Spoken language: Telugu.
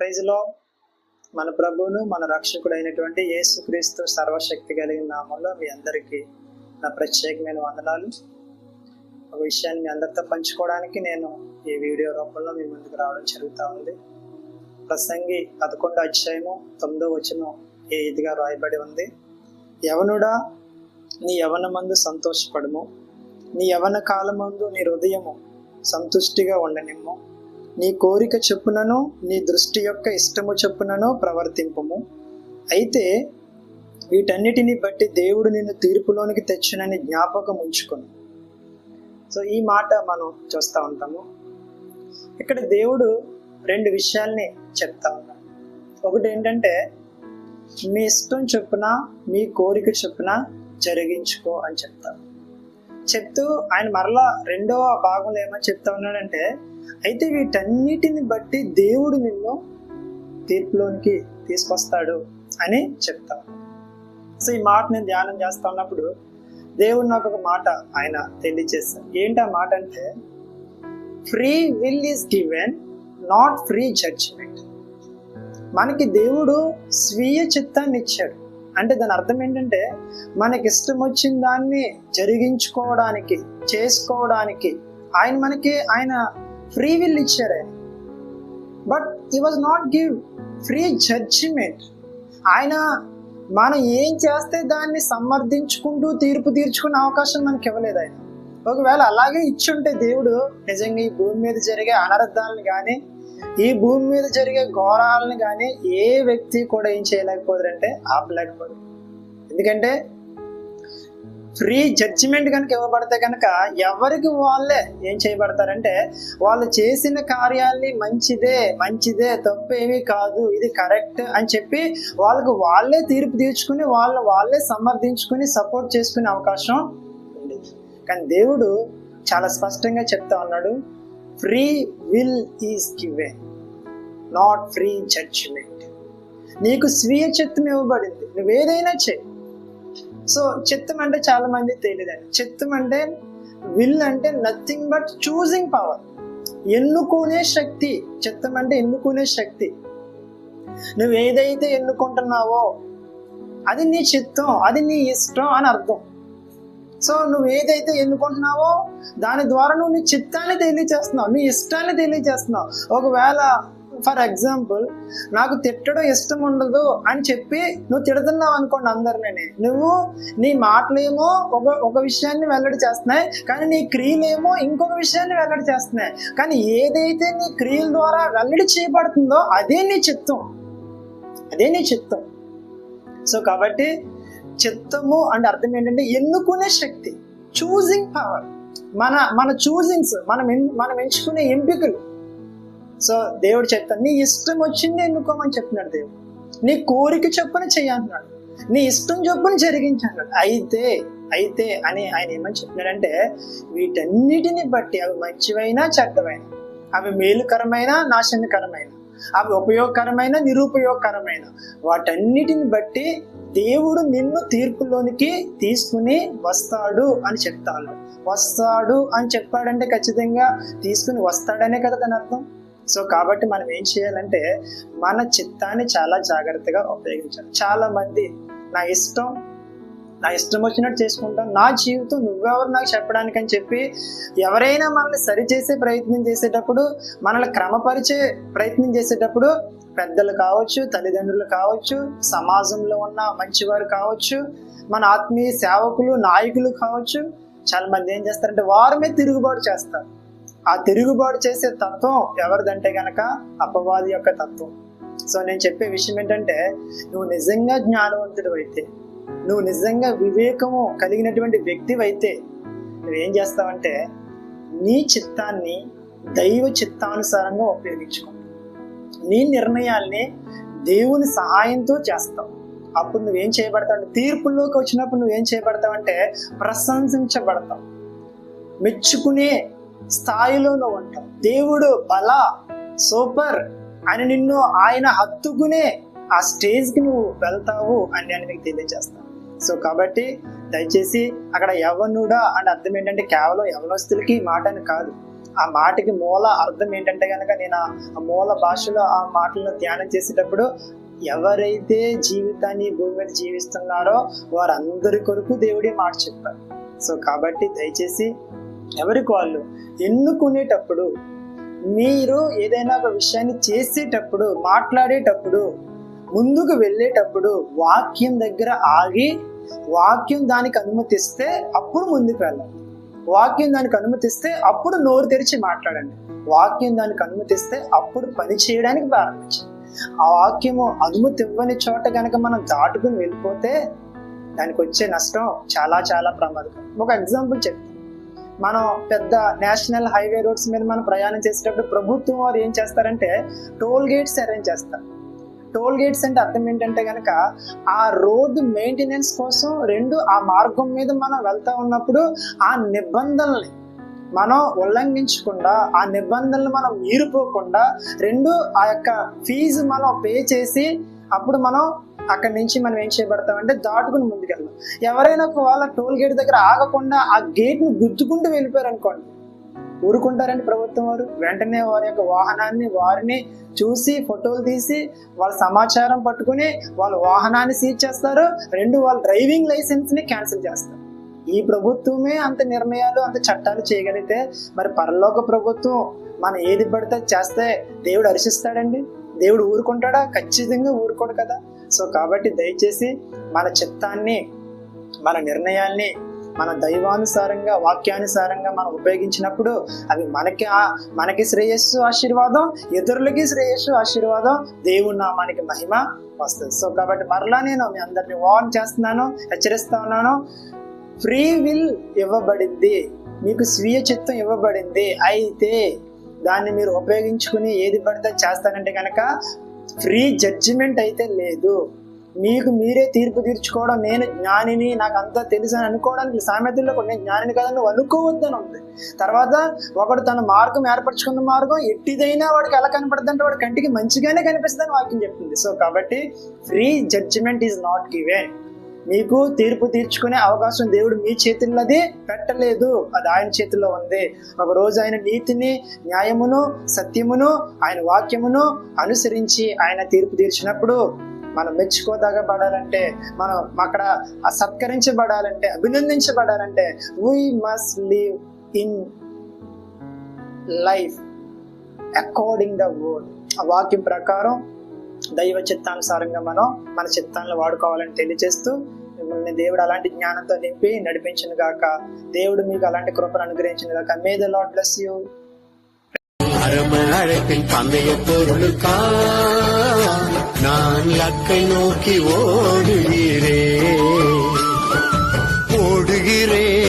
ప్రైజ్లో మన ప్రభువును మన రక్షకుడైనటువంటి యేసుక్రీస్తు సర్వశక్తి కలిగిన నామంలో మీ అందరికీ నా ప్రత్యేకమైన వందనాలు. ఒక విషయాన్ని మీ అందరితో పంచుకోవడానికి నేను ఈ వీడియో రూపంలో మీ ముందుకు రావడం జరుగుతూ ఉంది. ప్రసంగి పదకొండో అధ్యాయము తొమ్మిదో వచనం ఏ ఇదిగా రాయబడి ఉంది. యవనుడా నీ యవన మందు సంతోషపడము. నీ యవన కాలమందు నీ హృదయము సంతుష్టిగా ఉండనిమ్ము. నీ కోరిక చెప్పునను నీ దృష్టి యొక్క ఇష్టము చెప్పునను ప్రవర్తింపము. అయితే వీటన్నిటిని బట్టి దేవుడు నిన్ను తీర్పులోనికి తెచ్చునని జ్ఞాపకం ఉంచుకును. సో ఈ మాట మనం చూస్తూ ఉంటాము. ఇక్కడ దేవుడు రెండు విషయాల్ని చెప్తా ఉన్నాడు. ఒకటి ఏంటంటే మీ ఇష్టం చొప్పున మీ కోరిక చొప్పున జరిగించుకో అని చెప్తాను చెప్తూ ఆయన మరలా రెండవ భాగంలో ఏమని చెప్తా ఉన్నాడంటే అయితే వీటన్నిటిని బట్టి దేవుడు నిన్ను తీర్పులోనికి తీసుకొస్తాడు అని చెప్తా సో ఈ మాట నేను ధ్యానం చేస్తా ఉన్నప్పుడు దేవుడు నాకు ఒక మాట ఆయన తెలియజేస్తాడు ఏంటి ఆ మాట అంటే free will is given not free judgement మనకి దేవుడు స్వీయ చిత్తాన్ని ఇచ్చాడు. అంటే దాని అర్థం ఏంటంటే మనకి ఇష్టం వచ్చిన దాన్ని జరిగించుకోవడానికి చేసుకోవడానికి ఆయన మనకి ఆయన free will ఇచ్చారే. But he was not give free judgement ఆయన మనం ఏం చేస్తే దాన్ని సమర్థించుకుంటూ తీర్పు తీర్చుకునే అవకాశం మనకి ఇవ్వలేదు ఆయన. ఒకవేళ అలాగే ఇచ్చుంటే దేవుడు నిజంగా ఈ భూమి మీద జరిగే అనర్థాలను కానీ ఈ భూమి మీద జరిగే ఘోరాలను కానీ ఏ వ్యక్తి కూడా ఏం చేయలేకపోదురంటే ఆపలేకపోదు ఎందుకంటే ఫ్రీ జడ్జిమెంట్ కనుక ఇవ్వబడితే కనుక ఎవరికి వాళ్ళే ఏం చేయబడతారంటే వాళ్ళు చేసిన కార్యాల్ని మంచిదే మంచిదే తప్పేమీ కాదు ఇది కరెక్ట్ అని చెప్పి వాళ్ళకు వాళ్ళే తీర్పు తీర్చుకుని వాళ్ళు వాళ్ళే సమర్థించుకుని సపోర్ట్ చేసుకునే అవకాశం ఉంది కానీ దేవుడు చాలా స్పష్టంగా చెప్తా ఉన్నాడు free will is given not free judgement నీకు స్వీయ చిత్తం ఇవ్వబడింది. నువ్వు ఏదైనా చేయి సో చిత్తం అంటే చాలా మంది తెలియదండి. చిత్తం అంటే విల్ అంటే నథింగ్ బట్ చూసింగ్ పవర్ ఎన్నుకునే శక్తి. చిత్తం అంటే ఎన్నుకునే శక్తి. నువ్వు ఏదైతే ఎన్నుకుంటున్నావో అది నీ చిత్తం అది నీ ఇష్టం అని అర్థం. సో నువ్వు ఏదైతే ఎన్నుకుంటున్నావో దాని ద్వారా నువ్వు నీ చిత్తాన్ని తెలియజేస్తున్నావు నీ ఇష్టాన్ని తెలియజేస్తున్నావు ఒకవేళ ఫర్ ఎగ్జాంపుల్ నాకు తిట్టడం ఇష్టం ఉండదు అని చెప్పి నువ్వు తిడుతున్నావు అనుకోండి అందరినీ నువ్వు నీ మాటలేమో ఒక ఒక విషయాన్ని వెల్లడి చేస్తున్నాయి కానీ నీ క్రియలేమో ఇంకొక విషయాన్ని వెల్లడి చేస్తున్నాయి. కానీ ఏదైతే నీ క్రియల ద్వారా వెల్లడి చేయబడుతుందో అదే నీ చిత్తం. అదే నీ చిత్తం. సో కాబట్టి చిత్తము అంటే అర్థం ఏంటంటే ఎన్నుకునే శక్తి చూసింగ్ పవర్ మన మన చూసింగ్స్ మనం ఎన్- మనం ఎంచుకునే ఎంపికలు. సో దేవుడు చెప్తాను నీ ఇష్టం వచ్చింది ఎన్నుకోమని చెప్తున్నాడు దేవుడు. నీ కోరిక చొప్పున చెయ్యంటున్నాడు నీ ఇష్టం చొప్పున జరిగించన్నాడు అయితే అయితే అని ఆయన ఏమని చెప్తున్నాడంటే వీటన్నిటిని బట్టి అవి మంచివైనా చెడ్డవైన అవి మేలుకరమైన నాశనకరమైన అవి ఉపయోగకరమైన నిరుపయోగకరమైన. వాటన్నిటిని బట్టి దేవుడు నిన్ను తీర్పులోనికి తీసుకుని వస్తాడు అని చెప్తాను వస్తాడు అని చెప్పాడంటే ఖచ్చితంగా తీసుకుని వస్తాడనే కదా దాని అర్థం? సో కాబట్టి మనం ఏం చేయాలంటే మన చిత్తాన్ని చాలా జాగ్రత్తగా ఉపయోగించాలి. చాలా మంది నా ఇష్టం నా ఇష్టం వచ్చినట్టు చేసుకుంటాం. నా జీవితం నువ్వెవరు నాకు చెప్పడానికి అని చెప్పి ఎవరైనా మనల్ని సరిచేసే ప్రయత్నం చేసేటప్పుడు మనల్ని క్రమపరిచే ప్రయత్నం చేసేటప్పుడు పెద్దలు కావచ్చు తల్లిదండ్రులు కావచ్చు సమాజంలో ఉన్న మంచివారు కావచ్చు మన ఆత్మీయ సేవకులు నాయకులు కావచ్చు చాలా మంది ఏం చేస్తారంటే వారి మీద తిరుగుబాటు చేస్తారు. ఆ తిరుగుబాటు చేసే తత్వం ఎవరిదంటే గనక అపవాది యొక్క తత్వం. సో నేను చెప్పే విషయం ఏంటంటే నువ్వు నిజంగా జ్ఞానవంతుడు అయితే నువ్వు నిజంగా వివేకము కలిగినటువంటి వ్యక్తివైతే నువ్వేం చేస్తావంటే నీ చిత్తాన్ని దైవ చిత్తానుసారంగా ఉపయోగించుకుంటావు. నీ నిర్ణయాల్ని దేవుని సహాయంతో చేస్తావు. అప్పుడు నువ్వేం చేయబడతావు తీర్పుల్లోకి వచ్చినప్పుడు నువ్వేం చేయబడతావంటే ప్రశంసించబడతావు. మెచ్చుకునే స్థాయిలో నువ్వు ఉంటావు. దేవుడు బల సూపర్ అని నిన్ను ఆయన హత్తుకునే ఆ స్టేజ్కి నువ్వు వెళ్తావు అని నేను మీకు తెలియజేస్తాను. సో కాబట్టి దయచేసి అక్కడ యవనుడా అని అర్థం ఏంటంటే కేవలం యవనస్తులకి మాట అని కాదు. ఆ మాటకి మూల అర్థం ఏంటంటే కనుక నేను ఆ- మూల భాషలో ఆ మాటలను ధ్యానం చేసేటప్పుడు ఎవరైతే జీవితాన్ని భూమి మీద జీవిస్తున్నారో వారందరి కొరకు దేవుడే మాట చెప్పారు సో కాబట్టి దయచేసి ఎవరికి వాళ్ళు ఎన్నుకునేటప్పుడు మీరు ఏదైనా ఒక విషయాన్ని చేసేటప్పుడు మాట్లాడేటప్పుడు ముందుకు వెళ్ళేటప్పుడు వాక్యం దగ్గర ఆగి వాక్యం దానికి అనుమతిస్తే అప్పుడు ముందుకు వెళ్ళాలి. వాక్యం దానికి అనుమతిస్తే అప్పుడు నోరు తెరిచి మాట్లాడండి. వాక్యం దానికి అనుమతిస్తే అప్పుడు పని చేయడానికి ప్రారంభించండి. ఆ వాక్యము అనుమతి ఇవ్వని చోట కనుక మనం దాటుకుని వెళ్ళిపోతే దానికి వచ్చే నష్టం చాలా చాలా ప్రమాదకరం. ఒక ఎగ్జాంపుల్ చెప్తాను. మనం పెద్ద నేషనల్ హైవే రోడ్స్ మీద మనం ప్రయాణం చేసేటప్పుడు ప్రభుత్వం వారు ఏం చేస్తారంటే టోల్ గేట్స్ అరేంజ్ చేస్తారు. టోల్ గేట్స్ అంటే అర్థం ఏంటంటే కనుక ఆ రోడ్డు మెయింటెనెన్స్ కోసం రెండు ఆ మార్గం మీద మనం వెళ్తా ఉన్నప్పుడు ఆ నిబంధనల్ని మనం ఉల్లంఘించకుండా ఆ నిబంధనలు మనం మీరిపోకుండా రెండు ఆ యొక్క ఫీజు మనం పే చేసి అప్పుడు మనం అక్కడి నుంచి మనం ఏం చేయబడతామంటే దాటుకుని ముందుకెళ్ళాం ఎవరైనా ఒకవేళ టోల్ గేట్ దగ్గర ఆగకుండా ఆ గేట్ను గుద్దుకుంటూ వెళ్ళిపోయారు అనుకోండి ఊరుకుంటారండి ప్రభుత్వం వారు. వెంటనే వారి యొక్క వాహనాన్ని వారిని చూసి ఫోటోలు తీసి వాళ్ళ సమాచారం పట్టుకుని వాళ్ళ వాహనాన్ని సీజ్ చేస్తారు. రెండు వాళ్ళ డ్రైవింగ్ లైసెన్స్ని క్యాన్సిల్ చేస్తారు. ఈ ప్రభుత్వమే అంత నిర్ణయాలు అంత చట్టాలు చేయగలిగితే మరి పరలోక ప్రభుత్వం మనం ఏది పడితే అది చేస్తే దేవుడు హర్షిస్తాడండి. దేవుడు ఊరుకుంటాడా? ఖచ్చితంగా ఊరుకోడు కదా. సో కాబట్టి దయచేసి మన చిత్తాన్ని మన నిర్ణయాల్ని మన దైవానుసారంగా వాక్యానుసారంగా మనం ఉపయోగించినప్పుడు అవి మనకి మనకి శ్రేయస్సు ఆశీర్వాదం ఇతరులకి శ్రేయస్సు ఆశీర్వాదం దేవుని నామానికి మహిమ వస్తుంది. సో కాబట్టి మరలా నేను మీ అందరిని వార్న్ చేస్తున్నాను హెచ్చరిస్తా ఉన్నాను. ఫ్రీ విల్ ఇవ్వబడింది. మీకు స్వీయ చిత్తం ఇవ్వబడింది. అయితే దాన్ని మీరు ఉపయోగించుకుని ఏది పడితే చేస్తానంటే కనుక ఫ్రీ జడ్జిమెంట్ అయితే లేదు. మీకు మీరే తీర్పు తీర్చుకోవడం నేను జ్ఞానిని నాకు అంతా తెలుసు అని అనుకోవడానికి సామెతల్లో కూడా నేను జ్ఞానిని కదా నువ్వు అనుకోవద్దని ఉంది. తర్వాత ఒకడు తన మార్గం ఏర్పరచుకున్న మార్గం ఎట్టిదైనా వాడికి ఎలా కనపడుతుంది అంటే వాడి కంటికి మంచిగానే కనిపిస్తుందని వాక్యం చెప్తుంది. సో కాబట్టి free judgement is not given మీకు తీర్పు తీర్చుకునే అవకాశం దేవుడు మీ చేతుల్లోది పెట్టలేదు. అది ఆయన చేతుల్లో ఉంది. ఒక రోజు ఆయన నీతిని న్యాయమును సత్యమును ఆయన వాక్యమును అనుసరించి ఆయన తీర్పు తీర్చినప్పుడు మనం మెచ్చుకోదగబడాలంటే మనం అక్కడ ఆ సత్కరించబడాలంటే అభినందించబడాలంటే we must live in life according the word ఆ వాక్యం ప్రకారం దైవ చిత్తానుసారంగా మనం మన చిత్తాలను వాడుకోవాలని తెలియజేస్తూ మిమ్మల్ని దేవుడు అలాంటి జ్ఞానంతో నింపి నడిపించిన గాక దేవుడు మీకు అలాంటి కృపను అనుగ్రహించిన గాక may the lord bless you அரம அழைப்பின் பந்தய பொருளுக்கா நான் லக்கை நோக்கி ஓடுகிறேன்.